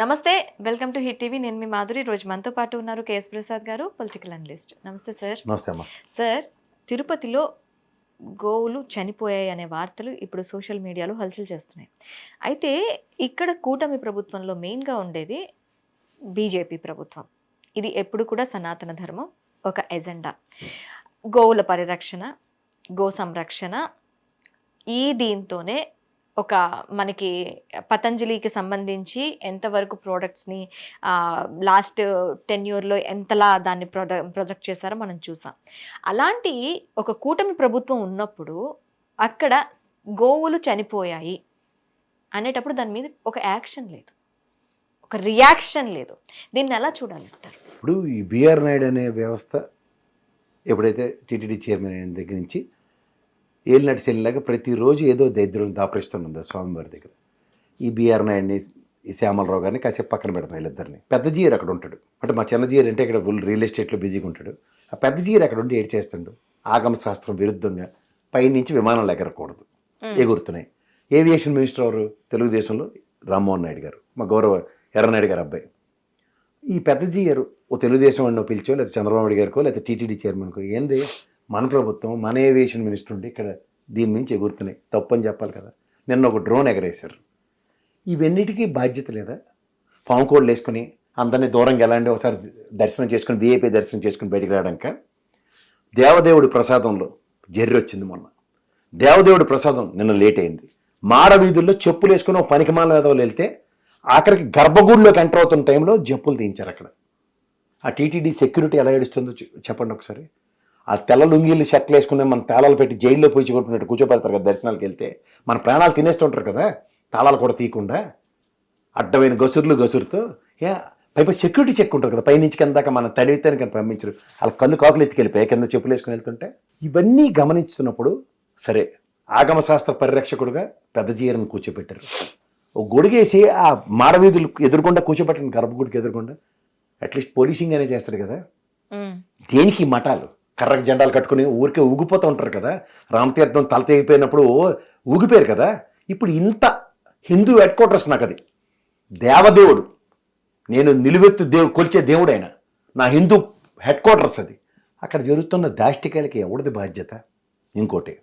నమస్తే welcome to hit TV. నేను మీ మాధురి. రోజు మనతో పాటు ఉన్నారు కేఎస్ ప్రసాద్ గారు political analyst. Namaste sir. Namaste sir తిరుపతిలో గోవులు చనిపోయాయి అనే వార్తలు ఇప్పుడు సోషల్ మీడియాలో హల్చల్ చేస్తున్నాయి. అయితే ఇక్కడ కూటమి ప్రభుత్వంలో మెయిన్గా ఉండేది బీజేపీ ప్రభుత్వం. ఇది ఎప్పుడు కూడా సనాతన ధర్మం ఒక ఎజెండా. గోవుల పరిరక్షణ గో సంరక్షణ ఈ దీంతోనే ఒక మనకి పతంజలికి సంబంధించి ఎంతవరకు ప్రోడక్ట్స్ని లాస్ట్ టెన్ ఇయర్లో ఎంతలా దాన్ని ప్రొడ ప్రొజెక్ట్ చేశారో మనం చూసాం. అలాంటి ఒక కూటమి ప్రభుత్వం ఉన్నప్పుడు అక్కడ గోవులు చనిపోయాయి అనేటప్పుడు దాని మీద ఒక యాక్షన్ లేదు. ఒక రియాక్షన్ లేదు. దీన్ని ఎలా చూడాలంటారు ఇప్పుడు ఈ బిఆర్ నాయుడు అనే వ్యవస్థ ఎప్పుడైతే టీటీడీ చైర్మన్ అయిన దగ్గర నుంచి ఏలినటి సెల్లిలాగా ప్రతిరోజు ఏదో దరిద్రం దాపరిస్తుందో స్వామివారి దగ్గర. ఈ బిఆర్ నాయుడిని ఈ శ్యామలరావు గారిని కాసేపు పక్కన పెడతాం వీళ్ళిద్దరిని. పెద్ద జీయర్ అక్కడ ఉంటాడు. అంటే మా చిన్న జీయర్ అంటే ఇక్కడ ఫుల్ రియల్ ఎస్టేట్లో బిజీగా ఉంటాడు. ఆ పెద్ద జీయర్ అక్కడ ఉండి ఏడు చేస్తుండు ఆగమ శాస్త్రం విరుద్ధంగా పైనుంచి విమానాలు ఎగరకూడదు. ఎగురుతున్నాయి. ఏవియేషన్ మినిస్టర్ ఎవరు? తెలుగుదేశంలో రామ్మోహన్ నాయుడు గారు. మా గౌరవ ఎర్రనాయుడు గారు అబ్బాయి. ఈ పెద్ద జీయరు ఓ తెలుగుదేశం వాడిని పిలిచో లేదా చంద్రబాబు నాయుడు గారికో లేదా టీటీడీ చైర్మన్కో ఏంది మన ప్రభుత్వం మన ఏవియేషన్ మినిస్టర్ ఉండి ఇక్కడ దీని నుంచి ఎగురుతున్నాయి. తప్పని చెప్పాలి కదా. నిన్న ఒక డ్రోన్ ఎగరేశారు. ఇవన్నిటికీ బాధ్యత లేదా? పాము కోళ్ళు వేసుకుని అందరినీ దూరంగా ఎలాంటి ఒకసారి దర్శనం చేసుకుని విఐపీ దర్శనం చేసుకుని బయటికి రావడానిక? దేవదేవుడి ప్రసాదంలో జర్రి వచ్చింది మొన్న. దేవదేవుడి ప్రసాదం నిన్న లేట్ అయింది. మాడ వీధుల్లో చెప్పులు వేసుకుని ఒక పనికిమాల వేదవులు వెళ్తే ఆఖరికి గర్భగూడిలోకి ఎంటర్ అవుతున్న టైంలో జప్పులు తీయించారు అక్కడ. ఆ టీటీడీ సెక్యూరిటీ ఎలా ఏడుస్తుందో చెప్పండి ఒకసారి. ఆ తెల్ల లుంగీలు షర్ట్లు వేసుకుని మన తాళాలు పెట్టి జైల్లో పోయి కొట్టుకున్నట్టు కూర్చోబెడతారు కదా దర్శనాలకు వెళ్తే. మన ప్రాణాలు తినేస్తుంటారు కదా తాళాలు కూడా తీయకుండా. అడ్డమైన గసురులు గసురుతో ఏ పైపై సెక్యూరిటీ చెక్ ఉంటుంది కదా పైనుంచి కిందాక మన తడివితే కానీ పంపించరు. వాళ్ళ కళ్ళు కాకులు ఎత్తుకెళ్ళిపోయి కింద చెప్పులు వేసుకుని వెళ్తుంటే ఇవన్నీ గమనిస్తున్నప్పుడు సరే ఆగమ శాస్త్ర పరిరక్షకుడుగా పెద్ద జీరని కూర్చోబెట్టారు. ఓ గొడుగేసి ఆ మాడవీధులు ఎదురుకుండా కూర్చోబెట్టిన గర్భగుడికి ఎదురుకుండా. అట్లీస్ట్ పోలీసింగ్ అనే చేస్తాడు కదా. దేనికి మఠాలు? కర్రకు జెండాలు కట్టుకుని ఊరికే ఊగిపోతూ ఉంటారు కదా. రామతీర్థం తల తెగిపోయినప్పుడు ఊగిపోయారు కదా. ఇప్పుడు ఇంత హిందూ హెడ్ క్వార్టర్స్ నాకు అది. దేవదేవుడు. నేను నిలువెత్తు దేవు కొలిచే దేవుడు ఆయన నా హిందూ హెడ్ క్వార్టర్స్ అది. అక్కడ జరుగుతున్న దాష్టికాయలకి ఎవరిది బాధ్యత? ఇంకోటి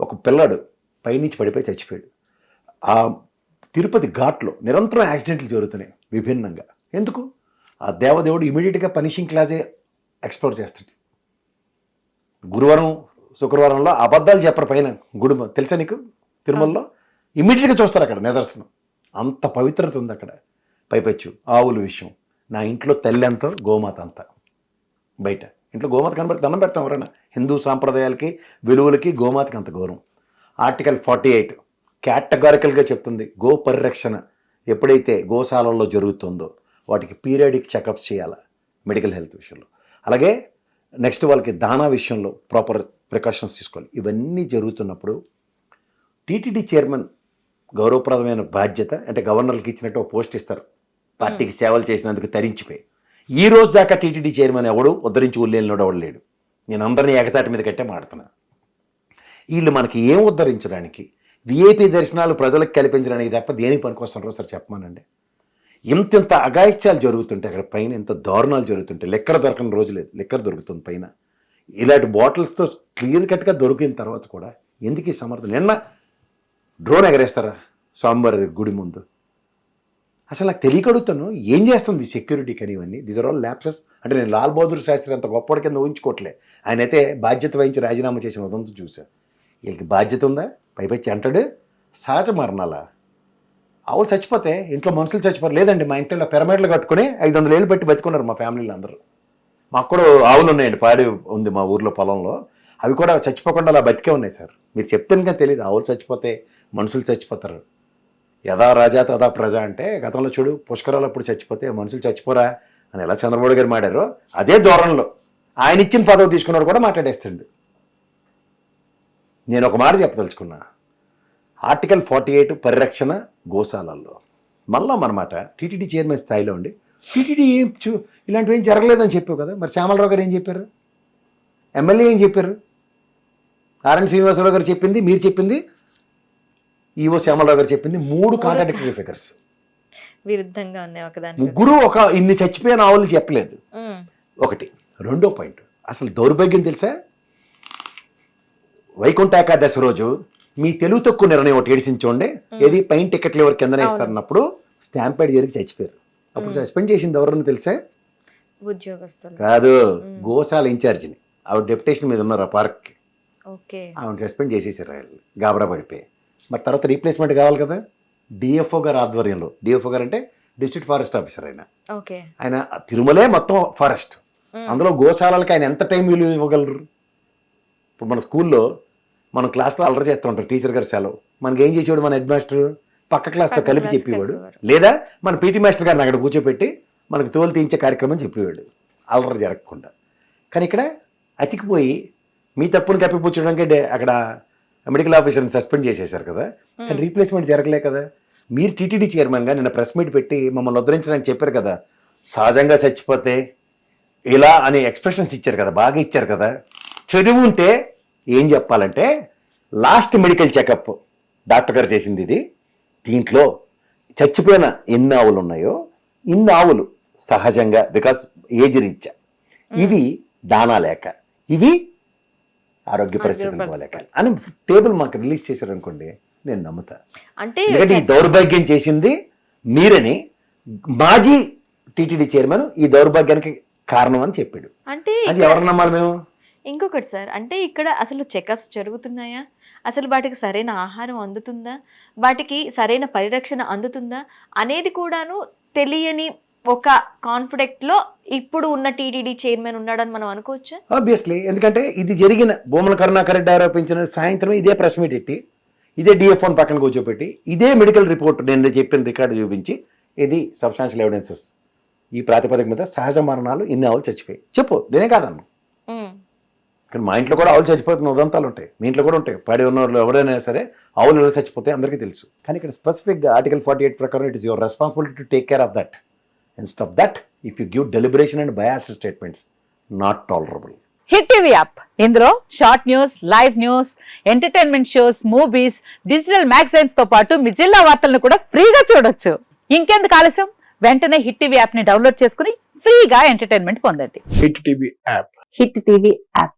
ఒక పిల్లాడు పైనుంచి పడిపోయి చచ్చిపోయాడు. ఆ తిరుపతి ఘాట్లో నిరంతరం యాక్సిడెంట్లు జరుగుతున్నాయి విభిన్నంగా. ఎందుకు? ఆ దేవదేవుడు ఇమీడియట్గా పనిషింగ్ క్లాసే ఎక్స్ప్లోర్ చేస్తాడు గురువారం శుక్రవారంలో అబద్ధాలు చెప్పరు పైన గుడి తెలుసా నీకు? తిరుమలలో? ఇమ్మీడియట్గా చూస్తారు అక్కడ నిదర్శనం. అంత పవిత్రత ఉంది అక్కడ. పైపెచ్చు ఆవుల విషయం. నా ఇంట్లో తల్లి అంతా గోమాత అంతా. బయట. ఇంట్లో గోమాత కనబడి దండం పెడతాం ఎవరైనా. హిందూ సాంప్రదాయాలకి విలువలకి గోమాతకి అంత గౌరవం. ఆర్టికల్ ఫార్టీ ఎయిట్ కేటగారికల్గా చెప్తుంది గో పరిరక్షణ ఎప్పుడైతే గోశాలల్లో జరుగుతుందో వాటికి పీరియాడిక్ చెకప్స్ చేయాలి? మెడికల్ హెల్త్ విషయంలో. అలాగే నెక్స్ట్ వాళ్ళకి దానా విషయంలో ప్రాపర్ ప్రికాషన్స్ తీసుకోవాలి. ఇవన్నీ జరుగుతున్నప్పుడు టీటీడీ చైర్మన్ గౌరవప్రదమైన బాధ్యత అంటే గవర్నర్కి ఇచ్చినట్టు ఒక పోస్ట్ ఇస్తారు. పార్టీకి సేవలు చేసినందుకు తరించిపోయి. ఈ రోజు దాకా టీటీడీ చైర్మన్ ఎవడు? ఉద్ధరించి ఉల్లేలినోడు ఎవడు లేడు. నేను అందరినీ ఏకతాటి మీద కట్టే మాడుతున్నా వీళ్ళు మనకి ఏం ఉద్ధరించడానికి విఐపి దర్శనాలు ప్రజలకు కల్పించడానికి తప్ప దేనికి పనికొస్తున్నారో సార్ చెప్పమానండి. ఇంత ఇంత అగాయిత్యాలు జరుగుతుంటాయి అక్కడ పైన ఇంత దారుణాలు జరుగుతుంటాయి. లెక్కర దొరకని రోజు లేదు. లెక్కర దొరుకుతుంది పైన. ఇలాంటి బాటిల్స్తో క్లియర్ కట్గా దొరికిన తర్వాత కూడా ఎందుకు ఈ సమర్థన నిన్న డ్రోన్ ఎగరేస్తారా స్వామివారి గుడి ముందు? అసలు నాకు తెలియక అడుగుతాను ఏం చేస్తుంది సెక్యూరిటీ కానీ ఇవన్నీ? దీస్ ఆర్ ఆల్ ల్యాప్సెస్ అంటే నేను లాల్ బహదూర్ శాస్త్రి అంత గొప్పటి కింద ఊహించుకోవట్లే. ఆయన అయితే బాధ్యత వహించి రాజీనామా చేసిన ఉదంతం చూశాను వీళ్ళకి బాధ్యత ఉందా? పైపచ్చి అంటాడు? సహజ మరణాలా? ఆవులు చచ్చిపోతే ఇంట్లో మనుషులు చచ్చిపోరు. లేదండి మా ఇంట్లో పిరమిడ్లు కట్టుకుని ఐదు వందల ఏళ్ళు పెట్టి బతుకున్నారు మా ఫ్యామిలీలు అందరూ. మాకు కూడా ఆవులు ఉన్నాయండి పాడి ఉంది మా ఊర్లో పొలంలో. అవి కూడా చచ్చిపోకుండా అలా బతికే ఉన్నాయి సార్. మీరు చెప్తే కానీ తెలియదు ఆవులు చచ్చిపోతే మనుషులు చచ్చిపోతారు. యథా రాజా తదా ప్రజ అంటే గతంలో చూడు పుష్కరాలు అప్పుడు చచ్చిపోతే మనుషులు చచ్చిపోరా అని ఎలా చంద్రబాబు గారు మాడారో అదే ధోరణిలో. ఆయన ఇచ్చిన పదవి తీసుకున్నాడు కూడా మాట్లాడేస్తాడు. నేను ఒక మాట చెప్పదలుచుకున్నా. ఆర్టికల్ ఫార్టీ ఎయిట్ పరిరక్షణ గోశాలల్లో. మళ్ళా మనమాట టీటీడీ చైర్మన్ స్థాయిలో ఉండి టీటీడీ ఏం చూ ఇలాంటివి ఏం జరగలేదని చెప్పావు కదా మరి శ్యామలరావు గారు ఏం చెప్పారు? ఎమ్మెల్యే ఏం చెప్పారు? ఆర్ఎన్ శ్రీనివాసరావు గారు చెప్పింది మీరు చెప్పింది ఈవో శ్యామలరావు గారు చెప్పింది మూడు కాంట్రాడిక్టరీ ఫిగర్స్ విరుద్ధంగా ఉన్నాయి ఒకదాని ముగ్గురు ఒక ఇన్ని చచ్చిపోయిన ఆవులు చెప్పలేదు. ఒకటి రెండో పాయింట్ అసలు దౌర్భాగ్యం తెలుసా? వైకుంఠ ఏకాదశి రోజు మీ తెలుగు తక్కువ నిర్ణయం ఒకటి ఏడిసించోండి. ఏది పైన టికెట్లు ఎవరు కింద ఇస్తారన్నప్పుడు స్టాంపేడ్ జరిగి చచ్చిపోయారు. అప్పుడు సస్పెండ్ చేసింది ఎవరని తెలుసా? కాదు గోశాల ఇన్ఛార్జిని. ఆవిడ డెప్యుటేషన్ మీద ఉన్నారు ఆ పార్క్కి ఓకే. ఆవిడ సస్పెండ్ చేసేసారు వాళ్ళు గాబరా పడిపోయి. మరి తర్వాత రీప్లేస్మెంట్ కావాలి కదా? డిఎఫ్ఓ గారు ఆధ్వర్యంలో. డిఎఫ్ఓ గారు అంటే డిస్ట్రిక్ట్ ఫారెస్ట్ ఆఫీసర్ ఆయన. ఓకే. ఆయన తిరుమలే మొత్తం ఫారెస్ట్. అందులో గోశాలకి ఆయన ఎంత టైం విలువ ఇవ్వగలరు? ఇప్పుడు మన స్కూల్లో మనం క్లాస్లో అల్లరి చేస్తూ ఉంటారు టీచర్ గారు సెలవు. మనకి ఏం చేసేవాడు మన హెడ్ మాస్టర్? పక్క క్లాస్తో కలిపి చెప్పేవాడు. లేదా మన పీటీ మాస్టర్ గారిని అక్కడ కూర్చోపెట్టి మనకు తోలు తీయించే కార్యక్రమం చెప్పేవాడు. అల్లరి జరగకుండా. కానీ ఇక్కడ అతికిపోయి మీ తప్పును కప్పిపుచ్చడానికి అక్కడ మెడికల్ ఆఫీసర్ని సస్పెండ్ చేసేశారు కదా. కానీ రీప్లేస్మెంట్ జరగలే కదా. మీరు టీటీడీ చైర్మన్గా నిన్న ప్రెస్ మీట్ పెట్టి మమ్మల్ని ఉద్ధరించడానికి చెప్పారు కదా. సహజంగా చచ్చిపోతే ఇలా అని ఎక్స్ప్రెషన్స్ ఇచ్చారు కదా. బాగా ఇచ్చారు కదా. చదువు ఉంటే ఏం చెప్పాలంటే లాస్ట్ మెడికల్ చెకప్ డాక్టర్ గారు చేసింది ఇది. దీంట్లో చచ్చిపోయిన ఎన్ని ఆవులు ఉన్నాయో ఇన్ని ఆవులు సహజంగా బికాస్ ఏజ్ రీత్యా ఇవి దానా లేక ఇవి ఆరోగ్య పరిస్థితులు. బాగాలేక అని టేబుల్ మాకు రిలీజ్ చేశారు అనుకోండి నేను నమ్ముతా. అంటే ఈ దౌర్భాగ్యం చేసింది మీరని మాజీ టీటీడీ చైర్మన్ ఈ దౌర్భాగ్యానికి కారణం అని చెప్పాడు. అంటే ఎవరు నమ్మాలి మేము? ఇంకొకటి సార్ అంటే ఇక్కడ అసలు చెకప్స్ జరుగుతున్నాయా? అసలు వాటికి సరైన ఆహారం అందుతుందా? వాటికి సరైన పరిరక్షణ అందుతుందా? అనేది కూడాను తెలియని ఒక కాన్ఫిడెక్ట్లో ఇప్పుడు ఉన్న టీటీడీ చైర్మన్ ఉన్నాడని మనం అనుకోవచ్చు? ఆబ్వియస్లీ ఎందుకంటే ఇది జరిగిన భూముల కరుణాకర్ రెడ్డి ఆరోపించిన సాయంత్రం ఇదే ప్రెస్ మీట్ ఎట్టి ఇదే డిఎఫ్ఓన్ పక్కన కూర్చోపెట్టి ఇదే మెడికల్ రిపోర్ట్ నేను చెప్పిన రికార్డు చూపించి ఇది సబ్స్టాన్షియల్ ఎవిడెన్సెస్ ఈ ప్రాతిపదిక మీద సహజ మరణాలు ఇన్ని ఆవులు చచ్చిపోయాయి. చెప్పు నేనే కాదన్నా? కానీ మా ఇంట్లో కూడా ఆవులు చచ్చిపోతున్న ఉదంతాలు ఉంటాయి మీ ఇంట్లో కూడా ఉంటాయి. పాడి ఉన్న వాళ్ళు ఎవరైనా సరే ఆవులు ఎలా చచ్చిపోతాయి అందరికీ తెలుసు. కానీ ఇక్కడ స్పెసిఫిక్గా ఆర్టికల్ ఫార్టీ ఎయిట్ ప్రకారం it is your responsibility to take care of that instead of that if you give deliberation and bias statements not tolerable Hit TV app ఇందులో short news live news entertainment shows movies digital మ్యాగజైన్స్తో పాటు మీ జిల్లా వార్తలను కూడా ఫ్రీగా చూడొచ్చు. ఇంకెందుకు ఆలస్యం? వెంటనే హిట్ టీవీ యాప్ని డౌన్లోడ్ చేసుకుని ఫ్రీగా ఎంటర్టైన్మెంట్ పొందండి. Hit TV app Hit TV app